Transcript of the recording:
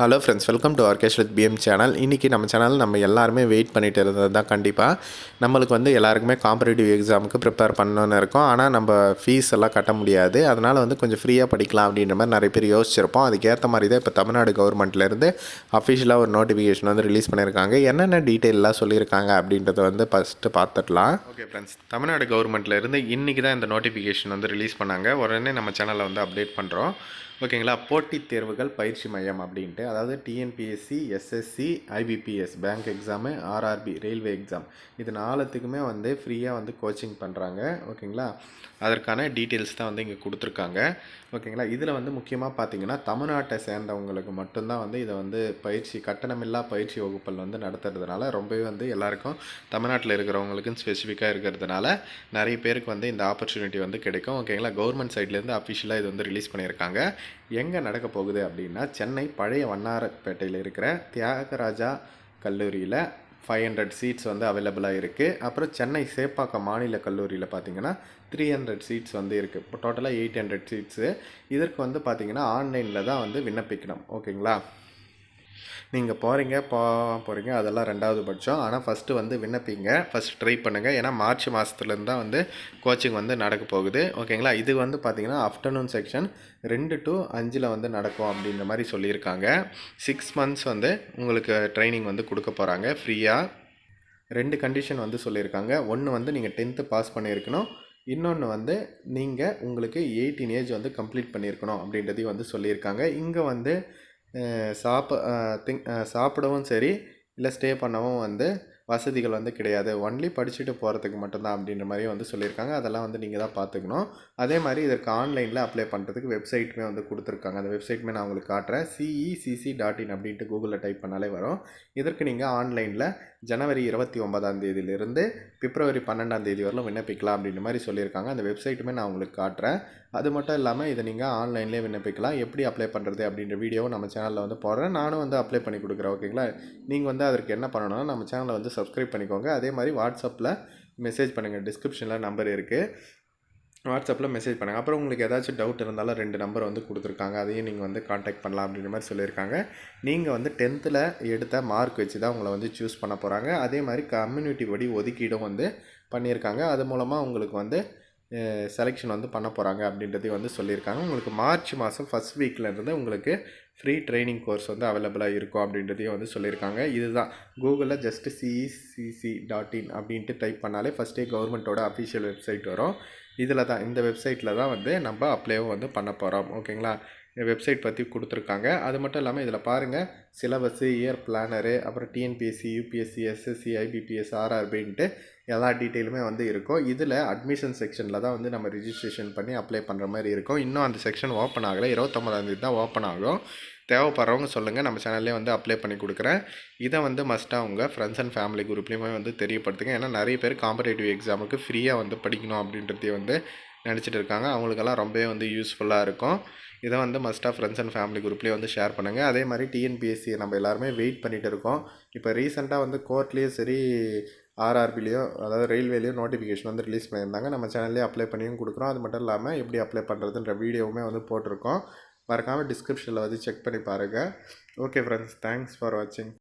Hello friends welcome to Arkesh with PM channel இன்றைக்கி நம்ம channel நம்ம எல்லாருமே வெயிட் பண்ணிட்டு இருந்தது தான் கண்டிப்பாக நம்மளுக்கு வந்து எல்லாருக்குமே காம்படிட்டிவ் எக்ஸாமுக்கு ப்ரிப்பேர் பண்ணணும்னு இருக்கோம். ஆனால் நம்ம ஃபீஸ் எல்லாம் கட்ட முடியாது. அதனால் வந்து கொஞ்சம் ஃப்ரீயாக படிக்கலாம் அப்படின்ற மாதிரி நிறைய பேர் யோசிச்சிருப்போம். அதுக்கேற்ற மாதிரி தான் இப்போ தமிழ்நாடு கவர்மெண்ட்லேருந்து அஃபிஷியலாக ஒரு நோட்டிஃபிகேஷன் வந்து ரிலீஸ் பண்ணியிருக்காங்க. என்னென்ன டீட்டெயிலெலாம் சொல்லியிருக்காங்க அப்படின்றத வந்து ஃபஸ்ட்டு பார்த்துடலாம். ஓகே ஃப்ரெண்ட்ஸ் தமிழ்நாடு கவர்மெண்ட்லேருந்து இன்றைக்கி தான் இந்த நோட்டிஃபிகேஷன் வந்து ரிலீஸ் பண்ணாங்க. உடனே நம்ம சேனலில் வந்து அப்டேட் பண்ணுறோம் ஓகேங்களா? போட்டித் தேர்வுகள் பயிற்சி மையம் அப்படின்ட்டு. அதாவது TNPSC SSC IBPS bank exam RRB railway exam இது நாலுத்துக்குமே வந்து ஃப்ரீயாக வந்து கோச்சிங் பண்ணுறாங்க ஓகேங்களா? அதற்கான டீட்டெயில்ஸ் தான் வந்து இங்கே கொடுத்துருக்காங்க. ஓகேங்களா? இதில் வந்து முக்கியமாக பார்த்தீங்கன்னா தமிழ்நாட்டை சேர்ந்தவங்களுக்கு மட்டும்தான் வந்து இதை வந்து பயிற்சி கட்டணமில்லா பயிற்சி வகுப்பில் வந்து நடத்துறதுனால ரொம்பவே வந்து எல்லாருக்கும் தமிழ்நாட்டில் இருக்கிறவங்களுக்கும் ஸ்பெசிஃபிக்காக இருக்கிறதுனால நிறைய பேருக்கு வந்து இந்த ஆப்பர்ச்சுனிட்டி வந்து கிடைக்கும். ஓகேங்களா? கவர்மெண்ட் சைட்லேருந்து அஃபிஷியலாக இது வந்து ரிலீஸ் பண்ணியிருக்காங்க. எங்கே நடக்க போகுது அப்படின்னா சென்னை பழைய வண்ணாரப்பேட்டையில் இருக்கிற தியாகராஜா கல்லூரியில் ஃபைவ் ஹண்ட்ரட் சீட்ஸ் வந்து அவைலபிளாக இருக்குது அப்புறம் சென்னை சேப்பாக்கம் மாநில கல்லூரியில் பார்த்தீங்கன்னா த்ரீ ஹண்ட்ரட் சீட்ஸ் வந்து இருக்குது இப்போ டோட்டலாக எயிட் ஹண்ட்ரட் சீட்ஸு இதற்கு வந்து பார்த்தீங்கன்னா ஆன்லைனில் தான் வந்து விண்ணப்பிக்கணும். ஓகேங்களா நீங்கள் போகிறீங்க போ போகிறீங்க அதெல்லாம் ரெண்டாவது பட்சம். ஆனால் ஃபஸ்ட்டு வந்து விண்ணப்பிங்க. ஃபஸ்ட் ட்ரை பண்ணுங்கள் ஏன்னா மார்ச் மாதத்துலேருந்து தான் வந்து கோச்சிங் வந்து நடக்க போகுது. ஓகேங்களா இது வந்து பார்த்திங்கன்னா ஆஃப்டர்நூன் செக்ஷன் ரெண்டு டு அஞ்சில் வந்து நடக்கும் அப்படின்ற மாதிரி சொல்லியிருக்காங்க. சிக்ஸ் மந்த்ஸ் வந்து உங்களுக்கு ட்ரைனிங் வந்து கொடுக்க போகிறாங்க ஃப்ரீயாக ரெண்டு கண்டிஷன் வந்து சொல்லியிருக்காங்க. ஒன்று வந்து நீங்கள் டென்த்து பாஸ் பண்ணியிருக்கணும். இன்னொன்று வந்து நீங்கள் உங்களுக்கு எயிட்டீன் ஏஜ் வந்து கம்ப்ளீட் பண்ணியிருக்கணும் அப்படின்றதையும் வந்து சொல்லியிருக்காங்க. இங்கே வந்து சாப்ப திங் சாப்பிடவும் சரி இல்லை ஸ்டே பண்ணவும் வந்து வசதிகள் வந்து கிடையாது. ஒன்லி படிச்சுட்டு போகிறதுக்கு மட்டும்தான் அப்படின்ற மாதிரி வந்து சொல்லியிருக்காங்க. அதெல்லாம் வந்து நீங்கள் தான் பார்த்துக்கணும். அதே மாதிரி இதற்கு ஆன்லைனில் அப்ளை பண்ணுறதுக்கு வெப்சைட்டுமே வந்து கொடுத்துருக்காங்க. அந்த வெப்சைட்டுமே நான் உங்களுக்கு காட்டுறேன். சிஇசிசி டாட் இன் அப்படின்ட்டு கூகுளில் டைப் பண்ணாலே வரும். இதற்கு நீங்கள் ஆன்லைனில் ஜனவரி இருபத்தி ஒன்பதாம் தேதியிலிருந்து பிப்ரவரி பன்னெண்டாம் தேதி வரலும் விண்ணப்பிக்கலாம் அப்படின்ற மாதிரி சொல்லியிருக்காங்க. அந்த வெப்சைட்டுமே நான் உங்களுக்கு காட்டுறேன். அது மட்டும் இல்லாமல் இதை நீங்கள் ஆன்லைன்லேயே விண்ணப்பிக்கலாம். எப்படி அப்ளை பண்ணுறது அப்படின்ற வீடியோவும் நம்ம சேனலில் வந்து போடுறேன். நானும் வந்து அப்ளை பண்ணி கொடுக்குறேன். ஓகேங்களா நீங்கள் வந்து அதற்கு என்ன பண்ணணும்னா நம்ம சேனலை வந்து சப்ஸ்கிரைப் பண்ணிக்கோங்க. அதே மாதிரி வாட்ஸ்அப்பில் மெசேஜ் பண்ணுங்கள் டிஸ்கிரிப்ஷனில் நம்பர் இருக்குது வாட்ஸ்அப்பில் மெசேஜ் பண்ணுங்கள் அப்புறம் உங்களுக்கு ஏதாச்சும் டவுட் இருந்தாலும் ரெண்டு நம்பர் வந்து கொடுத்துருக்காங்க. அதையும் நீங்கள் வந்து காண்டாக்ட் பண்ணலாம் அப்படின்ற மாதிரி சொல்லியிருக்காங்க. நீங்கள் வந்து டென்த்தில் எடுத்த மார்க் வச்சு தான் உங்களை வந்து சூஸ் பண்ண போகிறாங்க அதே மாதிரி கம்யூனிட்டி படி ஒதுக்கீடும் வந்து பண்ணியிருக்காங்க. அது மூலமாக உங்களுக்கு வந்து செலெக்ஷன் வந்து பண்ண போகிறாங்க அப்படின்றதையும் வந்து சொல்லியிருக்காங்க. உங்களுக்கு மார்ச் மாதம் ஃபஸ்ட் வீக்லேருந்து உங்களுக்கு ஃப்ரீ ட்ரைனிங் கோர்ஸ் வந்து அவைலபிளாக இருக்கும் அப்படின்றதையும் வந்து சொல்லியிருக்காங்க. இதுதான். கூகுளில் ஜஸ்ட் சிஇசிசி டாட் இன் அப்படின்ட்டு டைப் பண்ணாலே ஃபஸ்ட்டே கவர்மெண்ட்டோட அஃபிஷியல் வெப்சைட் வரும். இதில் தான் இந்த வெப்சைட்டில் தான் வந்து நம்ம அப்ளைவும் வந்து பண்ண போகிறோம் ஓகேங்களா வெப்சைட் பற்றி கொடுத்துருக்காங்க. அது மட்டும் இல்லாமல் இதில் பாருங்கள் சிலபஸ்ஸு இயர் பிளானரு அப்புறம் டிஎன்பிஎஸ்சி யூபிஎஸ்சி எஸ்எஸ்சி ஐபிபிஎஸ் ஆர்ஆர்பின்ட்டு எல்லா டீட்டெயிலுமே வந்து இருக்கும். இதில் அட்மிஷன் செக்ஷனில் தான் வந்து நம்ம ரிஜிஸ்ட்ரேஷன் பண்ணி அப்ளை பண்ணுற மாதிரி இருக்கும். இன்னும் அந்த செக்ஷன் ஓப்பன் ஆகலை. இருபத்தொம்பதாந்தேதி தான் ஓப்பன் ஆகும். தேவைப்படுறவங்க சொல்லுங்கள் நம்ம சேனல்லே வந்து அப்ளை பண்ணி கொடுக்குறேன். இதை வந்து மஸ்ட்டாக உங்கள் ஃப்ரெண்ட்ஸ் அண்ட் ஃபேமிலி குரூப்லேயுமே வந்து தெரியப்படுத்துங்க. ஏன்னா நிறைய பேர் காம்படேட்டிவ் எக்ஸாமுக்கு ஃப்ரீயாக வந்து படிக்கணும் அப்படின்றதையும் வந்து நினச்சிட்டு இருக்காங்க. அவங்களுக்கெல்லாம் ரொம்பவே வந்து யூஸ்ஃபுல்லாக இருக்கும். இதை வந்து மஸ்ட்டாக ஃப்ரெண்ட்ஸ் அண்ட் ஃபேமிலி குரூப்லேயே வந்து ஷேர் பண்ணுங்கள் அதே மாதிரி டிஎன்பிஎஸ்சி நம்ம எல்லாருமே வெயிட் பண்ணிகிட்டு இருக்கோம். இப்போ ரீசெண்டாக வந்து கோர்ட்லேயும் சரி ஆர்ஆர்பிலேயோ அதாவது ரயில்வேலேயோ நோட்டிஃபிகேஷன் வந்து ரிலீஸ் பண்ணியிருந்தாங்க. நம்ம சேனல்லேயே அப்ளை பண்ணியும் கொடுக்குறோம். அது மட்டும் இல்லாமல் எப்படி அப்ளை பண்ணுறதுன்ற வீடியோவுமே வந்து போட்டிருக்கோம். மறக்காமல் டிஸ்கிரிப்ஷனில் வந்து செக் பண்ணி பாருங்கள் ஓகே ஃப்ரெண்ட்ஸ் தேங்க்ஸ் ஃபார் வாட்சிங்